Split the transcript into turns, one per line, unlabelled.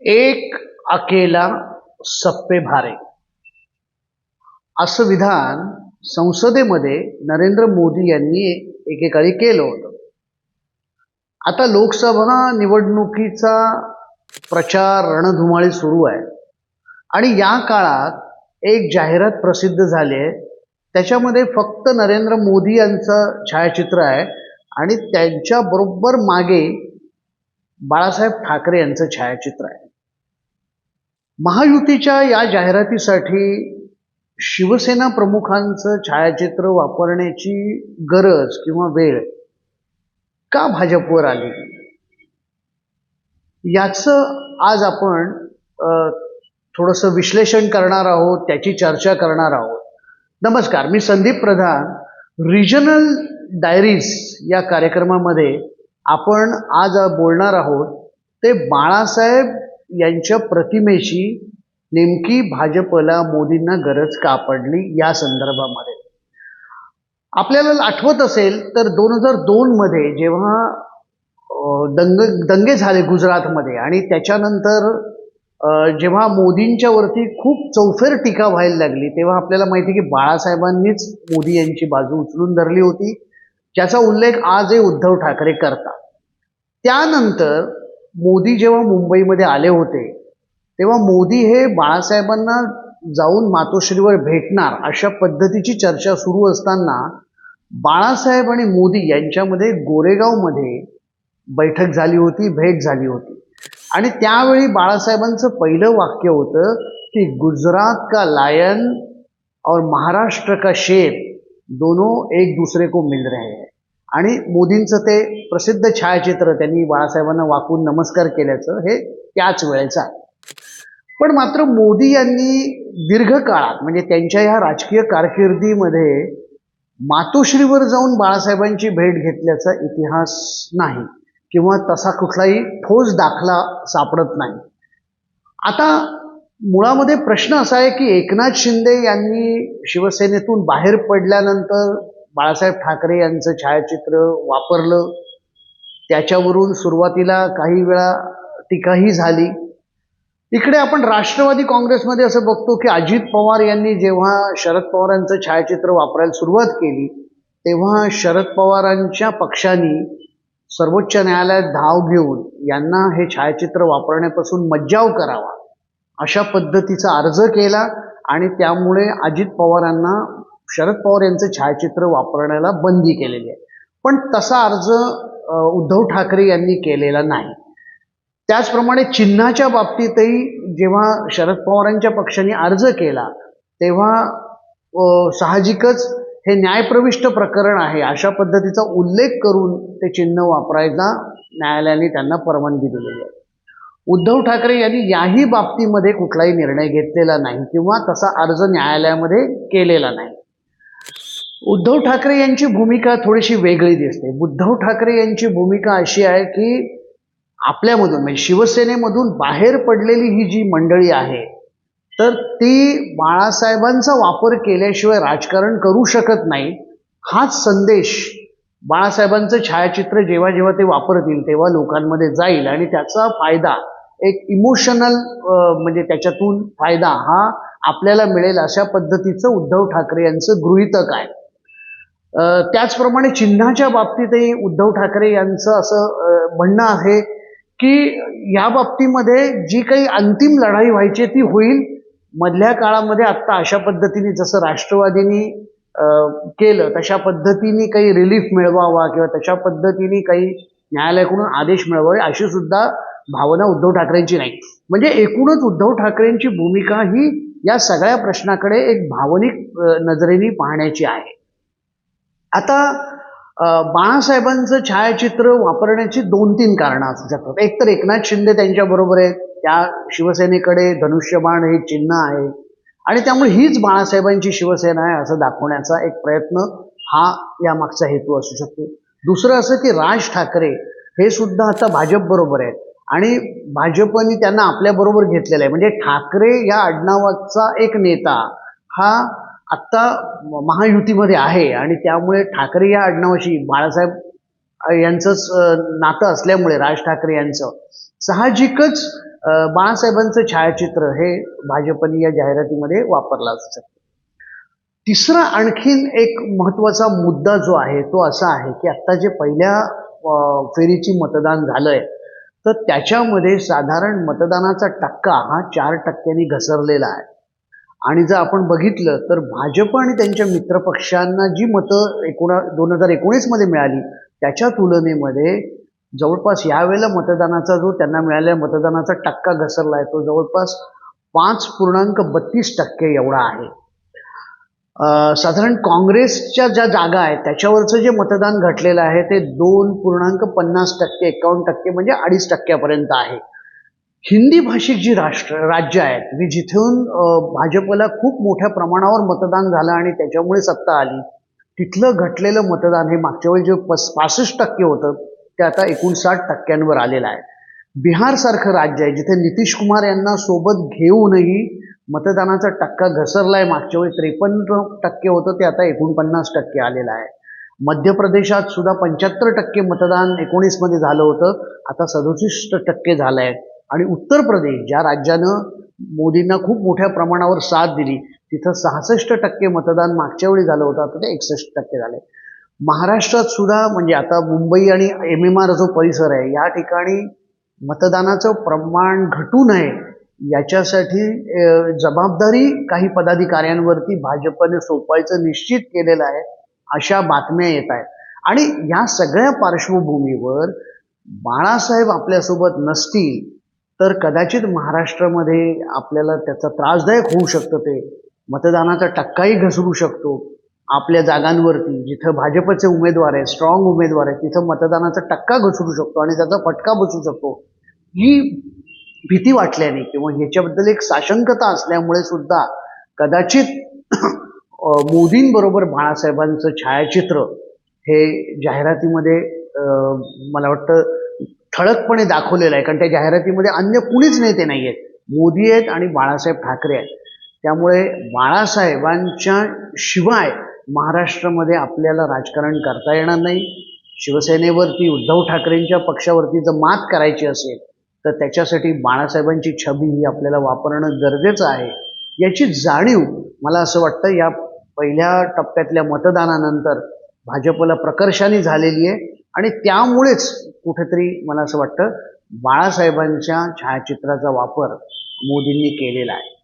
एक अकेला सप्पे भारे. असं विधान संसदेमध्ये नरेंद्र मोदी यांनी एकेकाळी केलं होतं. आता लोकसभा निवडणुकीचा प्रचार रणधुमाळी सुरू आहे. आणि या काळात एक जाहिरात प्रसिद्ध झाली आहे. त्याच्यामध्ये फक्त नरेंद्र मोदी यांचं छायाचित्र आहे. आणि त्यांच्या बरोबर मागे बाळासाहेब ठाकरे यांचं छायाचित्र आहे. महायुतीच्या या जाहिरातीसाठी शिवसेना प्रमुखांचं छायाचित्र वापरण्याची गरज किंवा वेळ का भाजपवर आली? याचं आज आपण थोडंसं विश्लेषण करणार आहोत त्याची चर्चा करणार आहोत. नमस्कार मी संदीप प्रधान रिजनल डायरीज या कार्यक्रमामध्ये आपण आज बोलणार आहोत ते बाळासाहेब यांच्या प्रतिमेशी नेमकी भाजपला मोदींना गरज का पडली या संदर्भामध्ये. आपल्याला आठवत असेल तर दोन हजार दोनमध्ये जेव्हा दंग दंगे झाले गुजरातमध्ये आणि त्याच्यानंतर जेव्हा मोदींच्या वरती खूप चौफेर टीका व्हायला लागली तेव्हा आपल्याला माहिती की बाळासाहेबांनीच मोदी यांची बाजू उचलून धरली होती. ज्याचा उल्लेख आजही उद्धव ठाकरे करतात. त्यानंतर मोदी जेव्हा मुंबईमध्ये आले होते तेव्हा मोदी हे बाळासाहेबांना जाऊन मातोश्रीवर भेटणार अशा पद्धतीची चर्चा सुरू असताना बाळासाहेब आणि मोदी यांच्यामध्ये गोरेगावमध्ये बैठक झाली होती भेट झाली होती. आणि त्यावेळी बाळासाहेबांचं पहिलं वाक्य होतं की गुजरात का लायन और महाराष्ट्र का शेर दोनों एक दूसरे को मिल रहे हैं. आणि मोदींचं ते प्रसिद्ध छायाचित्र त्यांनी बाळासाहेबांना वाकून नमस्कार केल्याचं हे त्याच वेळेचं आहे. पण मात्र मोदी यांनी दीर्घकाळात म्हणजे त्यांच्या ह्या राजकीय कारकिर्दीमध्ये मातोश्रीवर जाऊन बाळासाहेबांची भेट घेतल्याचा इतिहास नाही किंवा तसा कुठलाही ठोस दाखला सापडत नाही. आता मुळामध्ये प्रश्न असा आहे की एकनाथ शिंदे यांनी शिवसेनेतून बाहेर पडल्यानंतर बाळासाहेब ठाकरे यांचं छायाचित्र वापरलं. त्याच्यावरून सुरुवातीला काही वेळा टीकाही झाली. इकडे आपण राष्ट्रवादी काँग्रेसमध्ये असं बघतो की अजित पवार यांनी जेव्हा शरद पवारांचं छायाचित्र वापरायला सुरुवात केली तेव्हा शरद पवारांच्या पक्षाने सर्वोच्च न्यायालयात धाव घेऊन यांना हे छायाचित्र वापरण्यापासून मज्जाव करावा अशा पद्धतीचा अर्ज केला आणि त्यामुळे अजित पवारांना शरद पवार यांचं छायाचित्र वापरण्याला बंदी केलेली आहे. पण तसा अर्ज उद्धव ठाकरे यांनी केलेला नाही. त्याचप्रमाणे चिन्हाच्या बाबतीतही जेव्हा शरद पवारांच्या पक्षाने अर्ज केला तेव्हा साहजिकच हे न्यायप्रविष्ट प्रकरण आहे अशा पद्धतीचा उल्लेख करून ते चिन्ह वापरायला न्यायालयाने त्यांना परवानगी दिलेली आहे. उद्धव ठाकरे यांनी याही बाबतीमध्ये कुठलाही निर्णय घेतलेला नाही किंवा तसा अर्ज न्यायालयामध्ये केलेला नाही. उद्धव ठाकरे यांची भूमिका थोडीशी वेगळी दिसते. उद्धव ठाकरे यांची भूमिका अशी आहे की आपल्यामधून म्हणजे शिवसेनेमधून बाहेर पडलेली ही जी मंडळी आहे तर ती बाळासाहेबांचा वापर केल्याशिवाय राजकारण करू शकत नाही. हाच संदेश बाळासाहेबांचं छायाचित्र जेव्हा जेव्हा ते वापरतील तेव्हा लोकांमध्ये जाईल आणि त्याचा फायदा एक इमोशनल म्हणजे त्याच्यातून फायदा हा आपल्याला मिळेल अशा पद्धतीचं उद्धव ठाकरे यांचं गृहितक आहे. त्याचप्रमाणे चिन्हाच्या बाबतीतही उद्धव ठाकरे यांचं असं म्हणणं आहे की या बाबतीमध्ये जी काही अंतिम लढाई व्हायची ती होईल. मधल्या काळामध्ये आत्ता अशा पद्धतीने जसं राष्ट्रवादीनी अ, केलं तशा पद्धतीने काही रिलीफ मिळवावा किंवा तशा पद्धतीने काही न्यायालयाकडून आदेश मिळवावे अशी सुद्धा भावना उद्धव ठाकरेंची नाही. म्हणजे एकूणच उद्धव ठाकरेंची भूमिका ही या सगळ्या प्रश्नाकडे एक भावनिक नजरेने पाहण्याची आहे. आता बाळासाहेबांचं छायाचित्र वापरण्याची दोन तीन कारणं असू शकतात. एक तर एकनाथ शिंदे त्यांच्याबरोबर आहेत. त्या शिवसेनेकडे धनुष्यबाण हे चिन्ह आहे. आणि त्यामुळे हीच बाळासाहेबांची शिवसेना आहे असं दाखवण्याचा एक प्रयत्न हा यामागचा हेतू असू शकतो. दुसरं असं की राज ठाकरे हे सुद्धा आता भाजप बरोबर आहेत. आणि भाजपने त्यांना आपल्याबरोबर घेतलेलं आहे. म्हणजे ठाकरे या आडनावाचा एक नेता हा आत्ता महायुतीमध्ये आहे आणि त्यामुळे ठाकरे या आडनावाशी बाळासाहेब यांचंच नातं असल्यामुळे राज ठाकरे यांचं साहजिकच बाळासाहेबांचं छायाचित्र हे भाजपने या जाहिरातीमध्ये वापरलं असू शकतं. तिसरा आणखीन एक महत्त्वाचा मुद्दा जो आहे तो असा आहे की आत्ता जे पहिल्या फेरीची मतदान झालंय तर त्याच्यामध्ये साधारण मतदानाचा टक्का हा चार टक्क्यांनी घसरलेला आहे. आणि जर आपण बघितलं तर भाजप आणि त्यांच्या मित्रपक्षांना जी मतं एकोणा दोन हजार एकोणीसमध्ये मिळाली त्याच्या तुलनेमध्ये जवळपास यावेळेला मतदानाचा जो त्यांना मिळालेल्या मतदानाचा टक्का घसरला आहे तो जवळपास पाच पूर्णांक बत्तीस टक्के एवढा आहे. साधारण काँग्रेसच्या ज्या जागा आहेत त्याच्यावरचं जे मतदान घटलेलं आहे ते दोन पूर्णांक पन्नास टक्के एकावन्न टक्के म्हणजे अडीच टक्क्यापर्यंत आहे. हिंदी भाषिक जी राष्ट्र राज्य आहेत की जिथून भाजपला खूप मोठ्या प्रमाणावर मतदान झालं आणि त्याच्यामुळे सत्ता आली तिथलं घटलेलं मतदान हे मागच्या वेळी जे पस पासष्ट टक्के होतं ते आता एकोणसाठ टक्क्यांवर आलेलं आहे. बिहारसारखं राज्य आहे जिथे नितीश कुमार यांना सोबत घेऊनही मतदानाचा टक्का घसरलाय मागच्या वेळी त्रेपन्न टक्के होतं ते आता एकोणपन्नास टक्के आलेलं आहे. मध्य प्रदेशात सुद्धा पंच्याहत्तर टक्के मतदान एकोणीसमध्ये झालं होतं आता सदुसष्ट टक्के झालं आहे आणि उत्तर प्रदेश ज्या राज्यानं मोदींना खूप मोठ्या प्रमाणावर साथ दिली तिथं सहासष्ट टक्के मतदान मागच्या वेळी झालं होतं आता ते एकसष्ट टक्के झाले. महाराष्ट्रात सुद्धा म्हणजे आता मुंबई आणि एम एम आर जो परिसर आहे या ठिकाणी मतदानाचं प्रमाण घटू नये याच्यासाठी जबाबदारी काही पदाधिकाऱ्यांवरती भाजपने सोपवायचं निश्चित केलेलं आहे अशा बातम्या येत आहेत. आणि या सगळ्या पार्श्वभूमीवर बाळासाहेब आपल्यासोबत नसतील तर कदाचित महाराष्ट्रामध्ये आपल्याला त्याचा त्रासदायक होऊ शकतं ते. मतदानाचा टक्काही घसरू शकतो. आपल्या जागांवरती जिथं भाजपचे उमेदवार आहे स्ट्रॉंग उमेदवार आहे तिथं मतदानाचा टक्का घसरू शकतो आणि त्याचा फटका बसू शकतो. ही भीती वाटल्याने किंवा ह्याच्याबद्दल एक साशंकता असल्यामुळे सुद्धा कदाचित मोदींबरोबर बाळासाहेबांचं छायाचित्र हे जाहिरातीमध्ये मला वाटतं ठळकपणे दाखवलेलं आहे. कारण त्या जाहिरातीमध्ये अन्य कुणीच नेते नाही आहेत मोदी आहेत आणि बाळासाहेब ठाकरे आहेत. त्यामुळे बाळासाहेबांच्या शिवाय महाराष्ट्रामध्ये आपल्याला राजकारण करता येणार नाही. शिवसेनेवरती उद्धव ठाकरेंच्या पक्षावरती जर मात करायची असेल तर त्याच्यासाठी बाळासाहेबांची छबी ही आपल्याला वापरणं गरजेचं आहे. याची जाणीव मला असं वाटतं या पहिल्या टप्प्यातल्या मतदानानंतर भाजपला प्रकर्षाने झालेली आहे. आणि त्यामुळेच कुठेतरी मला असं वाटतं बाळासाहेबांच्या छायाचित्राचा वापर मोदींनी केलेला आहे.